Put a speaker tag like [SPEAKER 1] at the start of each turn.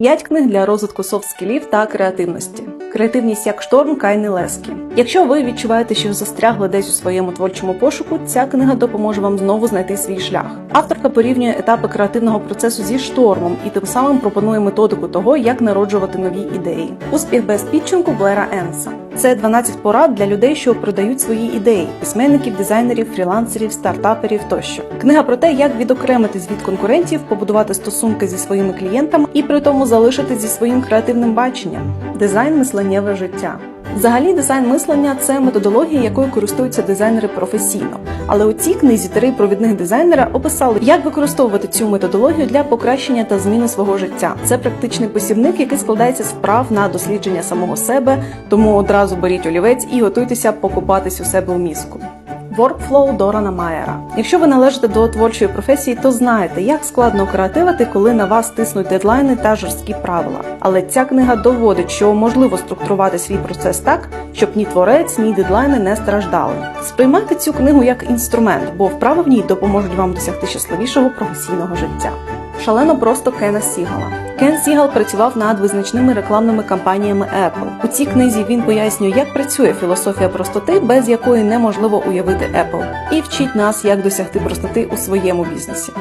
[SPEAKER 1] П'ять книг для розвитку софт-скілів та креативності. Креативність як шторм Кайни Лескі. Якщо ви відчуваєте, що застрягли десь у своєму творчому пошуку, ця книга допоможе вам знову знайти свій шлях. Авторка порівнює етапи креативного процесу зі штормом і тим самим пропонує методику того, як народжувати нові ідеї. Успіх без підчинку Блера Енса. Це 12 порад для людей, що продають свої ідеї письменників, дизайнерів, фрілансерів, стартаперів тощо. Книга про те, як відокремитись від конкурентів, побудувати стосунки зі своїми клієнтами і при тому залишитись зі своїм креативним баченням. Дизайн мисленнєве життя. Взагалі, дизайн мислення це методологія, якою користуються дизайнери професійно. Але у цій книзі три провідних дизайнера описали, як використовувати цю методологію для покращення та зміни свого життя. Це практичний посібник, який складається з вправ на дослідження самого себе. Тому одразу беріть олівець і готуйтеся покупатись у себе у мізку. Workflow Дорана Майера. Якщо ви належите до творчої професії, то знаєте, як складно креативити, коли на вас тиснуть дедлайни та жорсткі правила. Але ця книга доводить, що можливо структурувати свій процес так, щоб ні творець, ні дедлайни не страждали. Сприймайте цю книгу як інструмент, бо вправи в ній допоможуть вам досягти щасливішого професійного життя. Шалено просто Кена Сігала. Кен Сігал працював над визначними рекламними кампаніями Apple. У цій книзі він пояснює, як працює філософія простоти, без якої неможливо уявити Apple, і вчить нас, як досягти простоти у своєму бізнесі.